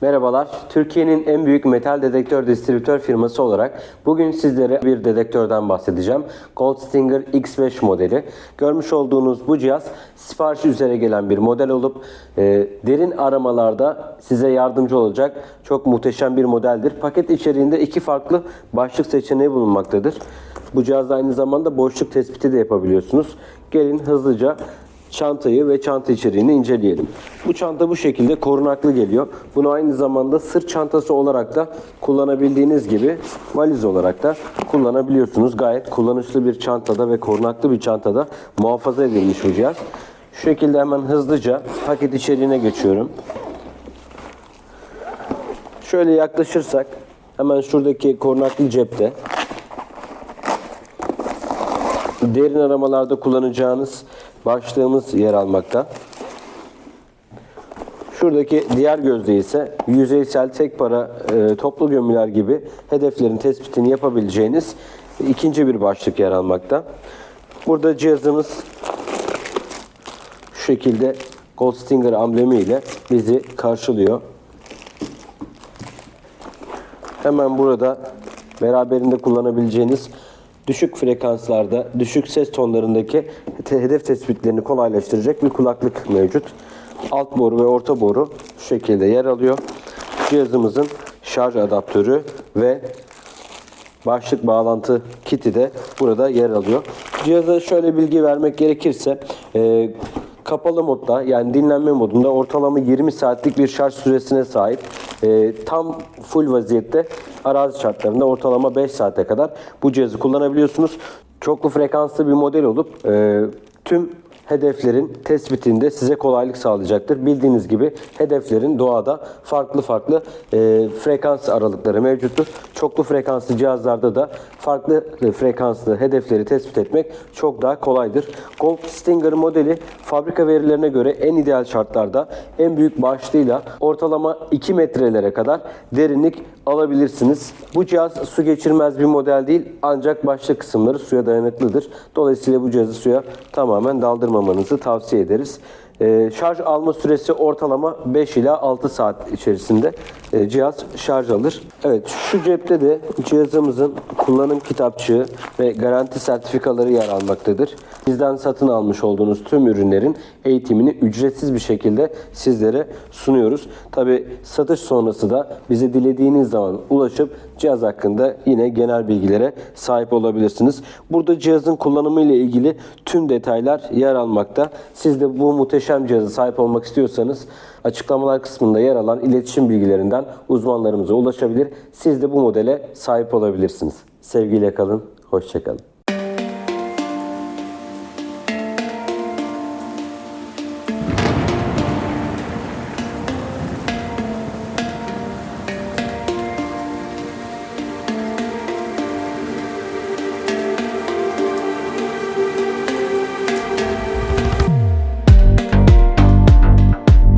Merhabalar. Türkiye'nin en büyük metal dedektör distribütör firması olarak bugün sizlere bir dedektörden bahsedeceğim. Gold Stinger X5 modeli. Görmüş olduğunuz bu cihaz sipariş üzere gelen bir model olup e, derin aramalarda size yardımcı olacak çok muhteşem bir modeldir. Paket içeriğinde iki farklı başlık seçeneği bulunmaktadır. Bu cihazda aynı zamanda boşluk tespiti de yapabiliyorsunuz. Gelin hızlıca çantayı ve çanta içeriğini inceleyelim. Bu çanta bu şekilde korunaklı geliyor. Bunu aynı zamanda sırt çantası olarak da kullanabildiğiniz gibi valiz olarak da kullanabiliyorsunuz. Gayet kullanışlı bir çantada ve korunaklı bir çantada muhafaza edilmiş bu cihaz. Şu şekilde hemen hızlıca paket içeriğine geçiyorum. Şöyle yaklaşırsak hemen şuradaki korunaklı cepte derin aramalarda kullanacağınız başlığımız yer almakta. Şuradaki diğer gözde ise yüzeysel tek para e, toplu gömüler gibi hedeflerin tespitini yapabileceğiniz ikinci bir başlık yer almakta. Burada cihazımız şu şekilde Gold Stinger amblemi ile bizi karşılıyor. Hemen burada beraberinde kullanabileceğiniz düşük frekanslarda, düşük ses tonlarındaki hedef tespitlerini kolaylaştıracak bir kulaklık mevcut. Alt boru ve orta boru şu şekilde yer alıyor. Cihazımızın şarj adaptörü ve başlık bağlantı kiti de burada yer alıyor. Cihaza şöyle bilgi vermek gerekirse kapalı modda yani dinlenme modunda ortalama 20 saatlik bir şarj süresine sahip. E, tam full vaziyette arazi şartlarında ortalama 5 saate kadar bu cihazı kullanabiliyorsunuz. Çoklu frekanslı bir model olup e, tüm hedeflerin tespitinde size kolaylık sağlayacaktır. Bildiğiniz gibi hedeflerin doğada farklı farklı e, frekans aralıkları mevcuttur. Çoklu frekanslı cihazlarda da farklı frekanslı hedefleri tespit etmek çok daha kolaydır. Gold Stinger modeli fabrika verilerine göre en ideal şartlarda en büyük başlığıyla ortalama 2 metrelere kadar derinlik alabilirsiniz. Bu cihaz su geçirmez bir model değil ancak başlı kısımları suya dayanıklıdır. Dolayısıyla bu cihazı suya tamamen daldırmamanızı tavsiye ederiz. Ee, şarj alma süresi ortalama 5 ila 6 saat içerisinde e, cihaz şarj alır. Evet şu cepte de cihazımızın kullanım kitapçığı ve garanti sertifikaları yer almaktadır. Bizden satın almış olduğunuz tüm ürünlerin eğitimini ücretsiz bir şekilde sizlere sunuyoruz. Tabi satış sonrası da bize dilediğiniz zaman ulaşıp cihaz hakkında yine genel bilgilere sahip olabilirsiniz. Burada cihazın kullanımı ile ilgili tüm detaylar yer almakta. Siz de bu muhteşem cihaza sahip olmak istiyorsanız açıklamalar kısmında yer alan iletişim bilgilerinden uzmanlarımıza ulaşabilir. Siz de bu modele sahip olabilirsiniz. Sevgiyle kalın, hoşçakalın.